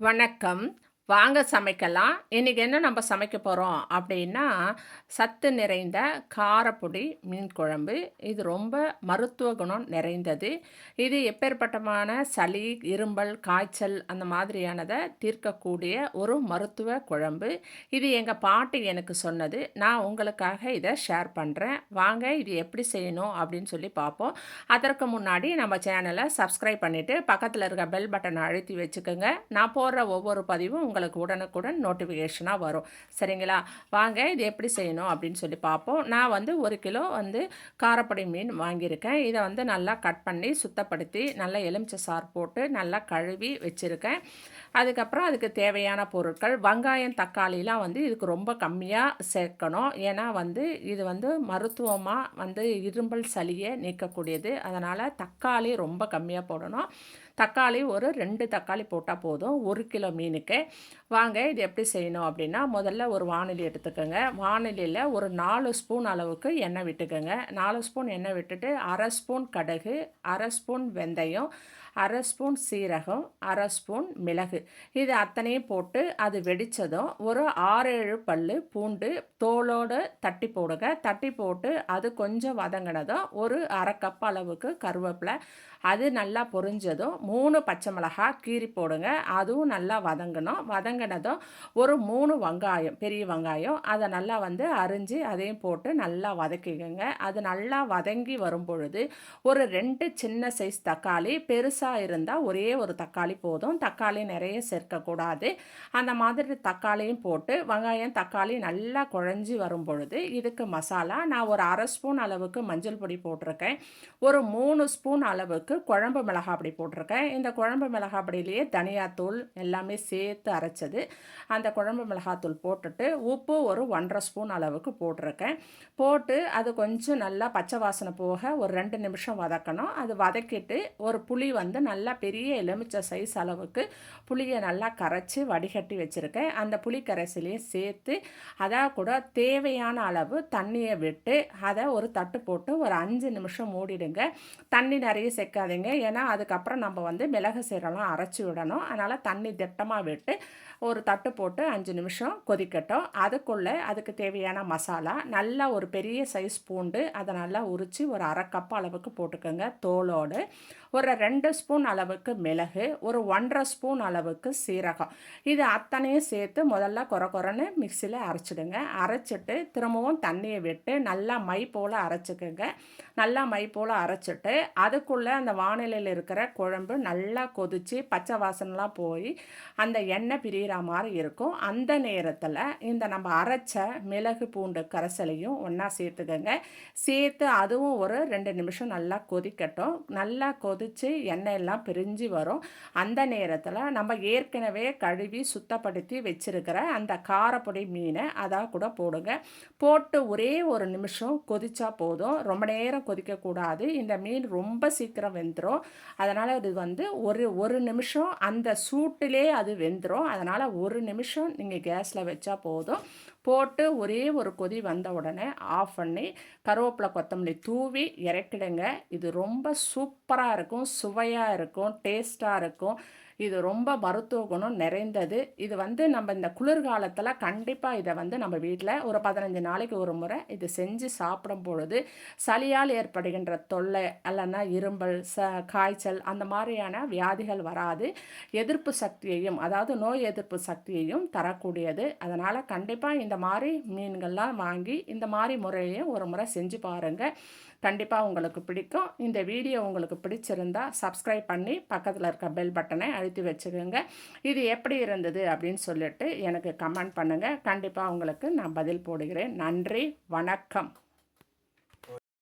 வணக்கம். வாங்க சமைக்கலாம். இன்றைக்கி என்ன நம்ம சமைக்க போகிறோம் அப்படின்னா, சத்து நிறைந்த காரப்பொடி மீன் குழம்பு. இது ரொம்ப மருத்துவ குணம் நிறைந்தது. இது எப்பேற்பட்டமான சளி, இருமல், காய்ச்சல் அந்த மாதிரியானதை தீர்க்கக்கூடிய ஒரு மருத்துவ குழம்பு. இது எங்கள் பாட்டி எனக்கு சொன்னது. நான் உங்களுக்காக இதை ஷேர் பண்ணுறேன் வாங்க இது எப்படி செய்யணும் அப்படின்னு சொல்லி பார்ப்போம். அதற்கு முன்னாடி நம்ம சேனலை சப்ஸ்கிரைப் பண்ணிவிட்டு பக்கத்தில் இருக்க பெல் பட்டனை அழுத்தி வச்சுக்கங்க. நான் போடுற ஒவ்வொரு பதிவும் உங்களுக்கு உடனுக்குடன் நோட்டிஃபிகேஷனாக வரும். சரிங்களா? வாங்க இது எப்படி செய்யணும் அப்படின்னு சொல்லி பார்ப்போம். நான் வந்து ஒரு கிலோ வந்து காரப்பொடி மீன் வாங்கியிருக்கேன். இதை வந்து நல்லா கட் பண்ணி, சுத்தப்படுத்தி, நல்லா எலுமிச்சை சாறு போட்டு, நல்லா கழுவி வச்சுருக்கேன் அதுக்கப்புறம் அதுக்கு தேவையான பொருட்கள், வெங்காயம், தக்காளிலாம் வந்து இதுக்கு ரொம்ப கம்மியாக சேர்க்கணும். ஏன்னா வந்து இது வந்து மருத்துவமாக வந்து இரும்பல் சளியை நீக்கக்கூடியது. அதனால் தக்காளி ரொம்ப கம்மியாக போடணும். தக்காளி ஒரு ரெண்டு தக்காளி போட்டால் போதும். ஒரு கிலோ மீனுக்கு. வாங்க இது எப்படி செய்யணும் அப்படின்னா, முதல்ல ஒரு வாணலி எடுத்துக்கோங்க வாணலியில ஒரு நாலு ஸ்பூன் அளவுக்கு எண்ணெய் விட்டுக்கோங்க நாலு ஸ்பூன் எண்ணெய் விட்டுட்டு, அரை ஸ்பூன் கடுகு, அரை ஸ்பூன் வெந்தயம், அரை ஸ்பூன் சீரகம், அரை ஸ்பூன் மிளகு. இது அத்தனையும் போட்டு அது வெடித்ததும் ஒரு ஆறு ஏழு பல் பூண்டு தோலோடு தட்டி போடுங்க. தட்டி போட்டு அது கொஞ்சம் வதங்கினதும், ஒரு அரை கப் அளவுக்கு கருவேப்பில. அது நல்லா பொரிஞ்சதும், மூணு பச்சை மிளகாய் கீறி போடுங்க. அதுவும் நல்லா வதங்கணும். வதங்கினதும், ஒரு மூணு வெங்காயம், பெரிய வெங்காயம். அதை நல்லா வந்து அரிஞ்சு அதையும் போட்டு நல்லா வதக்கிக்கோங்க அது நல்லா வதங்கி வரும் பொழுது ஒரு ரெண்டு சின்ன சைஸ் தக்காளி, பெருசாக பெருசாக இருந்தால் ஒரே ஒரு தக்காளி போதும். தக்காளி நிறைய சேர்க்கக்கூடாது. அந்த மாதிரி தக்காளியும் போட்டு, வெங்காயம், தக்காளி நல்லா குழஞ்சி வரும் பொழுது இதுக்கு மசாலா நான் ஒரு அரை ஸ்பூன் அளவுக்கு மஞ்சள் பொடி போட்டிருக்கேன். ஒரு மூணு ஸ்பூன் அளவுக்கு குழம்பு மிளகாய் பொடி போட்டிருக்கேன். இந்த குழம்பு மிளகாய் பொடியிலேயே தனியாத்தூள் எல்லாமே சேர்த்து அரைச்சது. அந்த குழம்பு மிளகாத்தூள் போட்டுட்டு, உப்பு ஒரு 1 1/2 ஸ்பூன் அளவுக்கு போட்டிருக்கேன். போட்டு அது கொஞ்சம் நல்லா பச்சை வாசனை போக ஒரு ரெண்டு நிமிஷம் வதக்கணும். அது வதக்கிட்டு, ஒரு புளி வந்து வந்து நல்லா பெரிய எலுமிச்சை சைஸ் அளவுக்கு புளியை நல்லா கரைச்சி வடிகட்டி வச்சுருக்கேன் அந்த புளி கரைசிலையும் சேர்த்து, அத கூட தேவையான அளவு தண்ணியை விட்டு, அதை ஒரு தட்டு போட்டு ஒரு அஞ்சு நிமிஷம் மூடிடுங்க. தண்ணி நிறைய சேர்க்காதீங்க. ஏன்னா, அதுக்கப்புறம் நம்ம வந்து மிளகு, சீரெல்லாம் அரைச்சி விடணும். அதனால் தண்ணி திட்டமாக விட்டு, ஒரு தட்டு போட்டு அஞ்சு நிமிஷம் கொதிக்கட்டும். அதுக்குள்ளே அதுக்கு தேவையான மசாலா, நல்லா ஒரு பெரிய சைஸ் பூண்டு, அதை நல்லா உரித்து ஒரு அரை கப் அளவுக்கு போட்டுக்கோங்க தோலோடு. ஒரு ரெண்டு ஸ்பூன் அளவுக்கு மிளகு, ஒரு 1 1/2 ஸ்பூன் அளவுக்கு சீரகம். இது அத்தனையும் சேர்த்து முதல்ல கொர கொரன்னு மிக்ஸில அரைச்சிடுங்க. அரைச்சிட்டு திரும்பவும் தண்ணியை விட்டு நல்லா மை போல் அரைச்சிக்கோங்க நல்லா மை போல் அரைச்சிட்டு அதுக்குள்ளே அந்த வானிலையில் இருக்கிற குழம்பு நல்லா கொதித்து பச்சை வாசனைலாம் போய், அந்த எண்ணெய் பிரிகிற மாதிரி இருக்கும். அந்த நேரத்தில் இந்த நம்ம அரைச்ச மிளகு, பூண்டு கரைசலையும் ஒன்றா சேர்த்துக்கோங்க சேர்த்து அதுவும் ஒரு ரெண்டு நிமிஷம் நல்லா கொதிக்கட்டும். நல்லா கொதி எண்ணெய் எல்லாம் பிரிஞ்சு வரும். அந்த நேரத்தில் நம்ம ஏற்கனவே கழுவி சுத்தப்படுத்தி வச்சுருக்கிற அந்த காரப்பொடி மீனை அதாக கூட போடுங்க. போட்டு ஒரே ஒரு நிமிஷம் கொதிச்சா போதும். ரொம்ப நேரம் கொதிக்கக்கூடாது. இந்த மீன் ரொம்ப சீக்கிரம் வெந்துடும் அதனால் இது வந்து ஒரு ஒரு நிமிஷம் அந்த சூட்டிலே அது வெந்துடும் அதனால் ஒரு நிமிஷம் நீங்கள் கேஸில் வச்சா போதும். போட்டு ஒரே ஒரு கொதி வந்த உடனே ஆஃப் பண்ணி, கருவேப்பிலை கொத்தமல்லி தூவி இறக்கிடுங்க. இது ரொம்ப சூப்பராக இருக்கும். சுவையாக இருக்கும். டேஸ்ட்டாக இருக்கும். இது ரொம்ப மருத்துவ குணம் நிறைந்தது. இது வந்து நம்ம இந்த குளிர்காலத்தில் கண்டிப்பாக இதை வந்து நம்ம வீட்டில் ஒரு 15 நாளைக்கு ஒரு முறை இது செஞ்சு சாப்பிடும் பொழுது, சளியால் ஏற்படுகின்ற தொல்லை, இல்லன்னா இரும்பல் ச காய்ச்சல் அந்த மாதிரியான வியாதிகள் வராது. எதிர்ப்பு சக்தியையும், அதாவது நோய் எதிர்ப்பு சக்தியையும் தரக்கூடியது. அதனால் கண்டிப்பாக இந்த மாதிரி மீன்கள்லாம் வாங்கி, இந்த மாதிரி முறையையும் ஒரு முறை செஞ்சு பாருங்க. கண்டிப்பாக உங்களுக்கு பிடிக்கும். இந்த வீடியோ உங்களுக்கு பிடிச்சிருந்தா, சப்ஸ்கிரைப் பண்ணி, பக்கத்தில் இருக்க பெல் பட்டனை அழுத்தி வச்சுக்கோங்க இது எப்படி இருந்தது அப்படின்னு சொல்லிட்டு எனக்கு கமெண்ட் பண்ணுங்கள் கண்டிப்பாக உங்களுக்கு நான் பதில் போடுகிறேன். நன்றி, வணக்கம்.